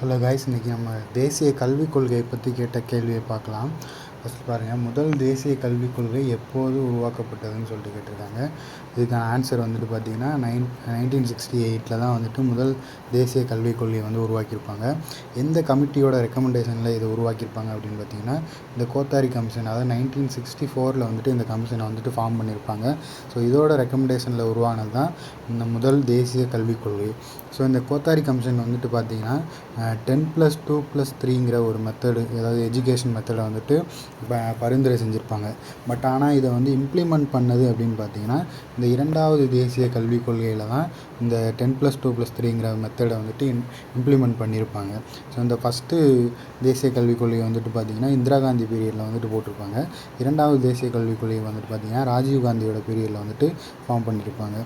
Hello guys இன்றைக்கி நம்ம தேசிய கல்விக் கொள்கையை பற்றி கேட்ட கேள்வியை பார்க்கலாம். ஃபஸ்ட் பாருங்கள் முதல் தேசிய கல்விக் கொள்கை எப்போது உருவாக்கப்பட்டதுன்னு சொல்லிட்டு கேட்டிருக்காங்க. இதுக்கான ஆன்சர் வந்துட்டு பார்த்திங்கன்னா நைன் நைன்டீன் சிக்ஸ்டி எயிட்டில் தான் வந்துட்டு முதல் தேசிய கல்விக் கொள்கையை வந்து உருவாக்கியிருப்பாங்க. எந்த கமிட்டியோட ரெக்கமெண்டேஷனில் இதை உருவாக்கியிருப்பாங்க அப்படின்னு பார்த்தீங்கன்னா இந்த கோத்தாரி கமிஷன் அதாவது நைன்டீன் சிக்ஸ்டி ஃபோரில் வந்துட்டு இந்த கமிஷனை வந்துட்டு ஃபார்ம் பண்ணியிருப்பாங்க. ஸோ இதோட ரெக்கமெண்டேஷனில் உருவானது தான் இந்த முதல் தேசிய கல்விக் கொள்கை. ஸோ இந்த கோத்தாரி கமிஷன் வந்துட்டு பார்த்திங்கன்னா டென் ப்ளஸ் டூ ப்ளஸ் த்ரீங்கிற ஒரு மெத்தடு அதாவது எஜுகேஷன் மெத்தடை வந்துட்டு இப்போ பரிந்துரை செஞ்சுருப்பாங்க. பட் ஆனால் இதை வந்து இம்ப்ளிமெண்ட் பண்ணது அப்படின்னு பார்த்தீங்கன்னா இந்த இரண்டாவது தேசிய கல்விக் கொள்கையில் தான் இந்த டென் ப்ளஸ் டூ ப்ளஸ் த்ரீங்கிற மெத்தடை வந்துட்டு இம் இம்ப்ளிமெண்ட் பண்ணியிருப்பாங்க ஸோ இந்த ஃபஸ்ட்டு தேசிய கல்விக் கொள்கை வந்துட்டு பார்த்திங்கன்னா இந்திரா காந்தி பீரியடில் வந்துட்டு போட்டிருப்பாங்க. இரண்டாவது தேசிய கல்விக் கொள்கை வந்துட்டு பார்த்திங்கன்னா ராஜீவ் காந்தியோட பீரியடில் வந்துட்டு ஃபார்ம் பண்ணியிருப்பாங்க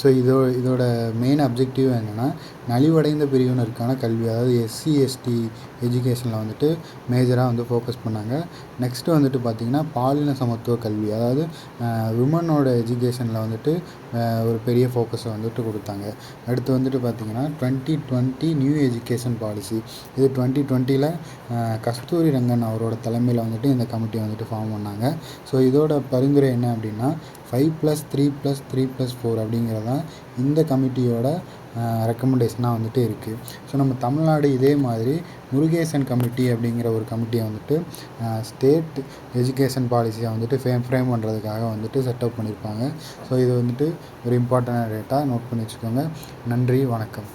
ஸோ இதோ இதோட மெயின் அப்ஜெக்டிவ் என்னென்னா நலிவடைந்த பிரிவினருக்கான கல்வி அதாவது எஸ்சி எஸ்டி எஜுகேஷனில் வந்துட்டு மேஜராக வந்து ஃபோக்கஸ் பண்ணாங்க. நெக்ஸ்ட்டு வந்துட்டு பார்த்திங்கன்னா பாலின சமத்துவ கல்வி. அதாவது விமனோட எஜுகேஷனில் வந்துட்டு ஒரு பெரிய ஃபோக்கஸை வந்துட்டு கொடுத்தாங்க. அடுத்து வந்துட்டு பார்த்திங்கன்னா twenty twenty new education policy இது டுவெண்ட்டி டுவெண்ட்டியில் கஸ்தூரி ரங்கன் அவரோட தலைமையில் வந்துட்டு இந்த கமிட்டி வந்துட்டு ஃபார்ம் பண்ணாங்க. ஸோ இதோட பரிந்துரை என்ன அப்படின்னா five plus three plus three plus four அப்படிங்கிறது தான் இந்த கமிட்டியோட ரெக்கமெண்டேஷனாக வந்துட்டு இருக்குது ஸோ நம்ம தமிழ்நாடு இதே மாதிரி முருகேசன் கமிட்டி அப்படிங்கிற ஒரு கமிட்டியை வந்துட்டு ஸ்டேட் எஜுகேஷன் பாலிசியை வந்துட்டு ஃபேம் ஃப்ரேம் பண்ணுறதுக்காக வந்துட்டு செட்டப் பண்ணியிருப்பாங்க ஸோ இது வந்துட்டு ஒரு இம்பார்ட்டண்டான டேட்டா நோட் பண்ணி வச்சுக்கோங்க. நன்றி வணக்கம்.